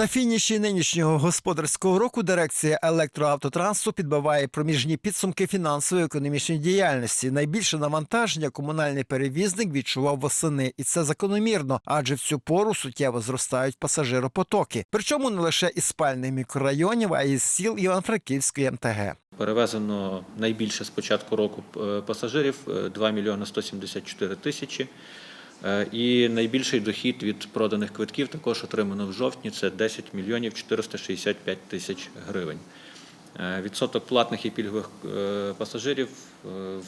На фініші нинішнього господарського року дирекція електроавтотрансу підбиває проміжні підсумки фінансово-економічної діяльності. Найбільше навантаження комунальний перевізник відчував восени, і це закономірно, адже в цю пору суттєво зростають пасажиропотоки. Причому не лише із спальних мікрорайонів, а й з сіл Івано-Франківської МТГ. Перевезено найбільше з початку року е, пасажирів е, 2 мільйони 174 тисячі. Е, І найбільший дохід від проданих квитків також отримано в жовтні це 10 мільйонів 465 тисяч гривень. Е, Відсоток платних і пільгових е, пасажирів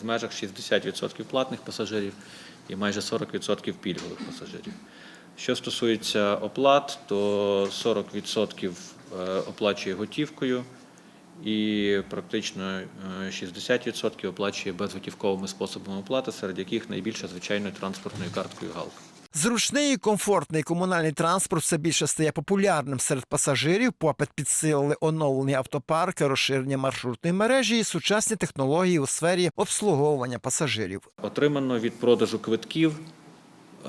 в межах 60% платних пасажирів і майже 40% пільгових пасажирів. Що стосується оплат, то 40% е, оплачує готівкою і практично е, 60% оплачує безготівковими способами оплати, серед яких найбільше звичайною транспортною карткою Галка. Зручний і комфортний комунальний транспорт все більше стає популярним серед пасажирів. Попит підсилили оновлені автопарки, розширення маршрутної мережі і сучасні технології у сфері обслуговування пасажирів. Отримано від продажу квитків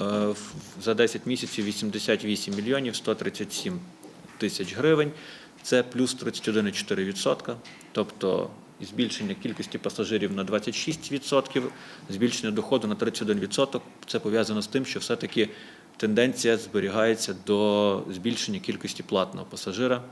е, за 10 місяців 88 мільйонів 137 тисяч гривень. Це плюс 31,4%, тобто збільшення кількості пасажирів на 26%, збільшення доходу на 31%. Це пов'язано з тим, що все-таки тенденція зберігається до збільшення кількості платного пасажира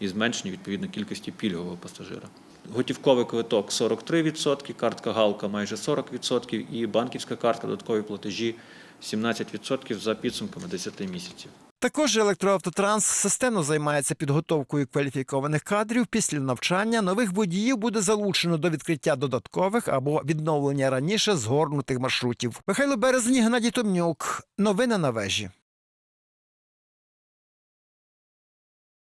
і зменшення відповідно кількості пільгового пасажира. Готівковий квиток 43%, картка Галка майже 40% і банківська картка додаткові платежі 17% за підсумками 10 місяців. Також електроавтотранс системно займається підготовкою кваліфікованих кадрів. Після навчання нових водіїв буде залучено до відкриття додаткових або відновлення раніше згорнутих маршрутів. Михайло Березні, Геннадій Томнюк. Новини на вежі.